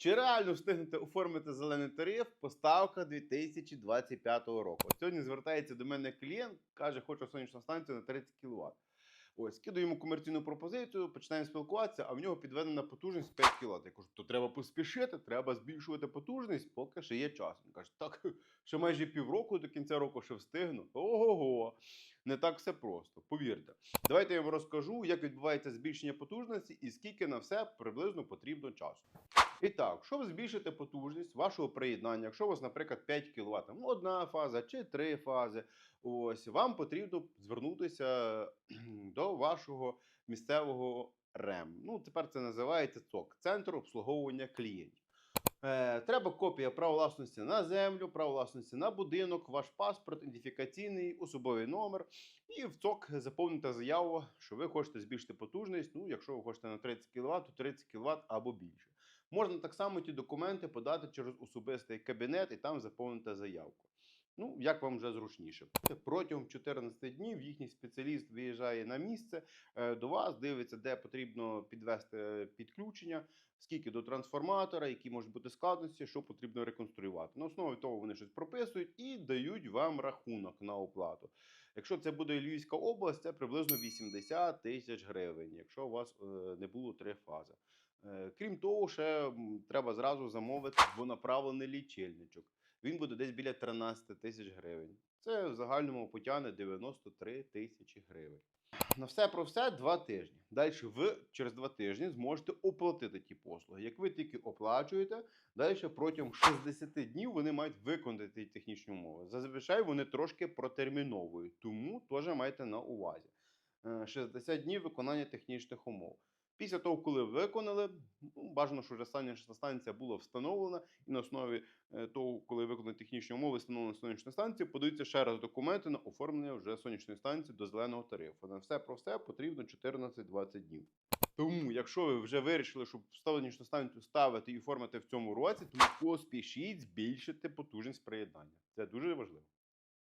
Чи реально встигнете оформити зелений тариф поставка 2025 року? Сьогодні звертається до мене клієнт, каже, хочу сонячну станцію на 30 кВт. Ось, кидаю йому комерційну пропозицію, починаємо спілкуватися, а в нього підведена потужність 5 кВт. Я кажу, то треба поспішити, треба збільшувати потужність, поки ще є час. Він каже, так, ще майже півроку до кінця року ще встигну. Ого-го, не так все просто. Повірте. Давайте я вам розкажу, як відбувається збільшення потужності і скільки на все приблизно потрібно часу. І так, щоб збільшити потужність вашого приєднання, якщо у вас, наприклад, 5 кВт, ну, одна фаза чи три фази, ось вам потрібно звернутися до вашого місцевого РЕМ. Ну, тепер це називається ЦОК Центр обслуговування клієнтів. Е, треба копія права власності на землю, право власності на будинок, ваш паспорт, ідентифікаційний, особовий номер. І в ЦОК заповнити заяву, що ви хочете збільшити потужність. Ну, якщо ви хочете на 30 кВт, то 30 кВт або більше. Можна так само ті документи подати через особистий кабінет і там заповнити заявку. Ну, як вам вже зручніше. Протягом 14 днів їхній спеціаліст виїжджає на місце е, до вас, дивиться, де потрібно підвести підключення, скільки до трансформатора, які можуть бути складності, що потрібно реконструювати. На основі того вони щось прописують і дають вам рахунок на оплату. Якщо це буде Львівська область, це приблизно 80 тисяч гривень, якщо у вас е, не було три фази. Е, Крім того, ще треба зразу замовити двонаправлений лічильничок. Він буде десь біля 13 тисяч гривень. Це в загальному потягне 93 тисячі гривень. На все про все два тижні. Далі ви через два тижні зможете оплатити ті послуги. Як ви тільки оплачуєте, далі протягом 60 днів вони мають виконати технічні умови. Зазвичай вони трошки протерміновують, тому теж майте на увазі. Е, 60 днів виконання технічних умов. Після того, коли виконали, ну, бажано, що вже сонячна станція була встановлена, і на основі е, того, коли виконані технічні умови, встановлена сонячна станція, подаються ще раз документи на оформлення вже сонячної станції до зеленого тарифу. На все про все потрібно 14-20 днів. Тому, якщо ви вже вирішили, щоб сонячну станцію ставити і оформити в цьому році, тому поспішіть збільшити потужність приєднання. Це дуже важливо.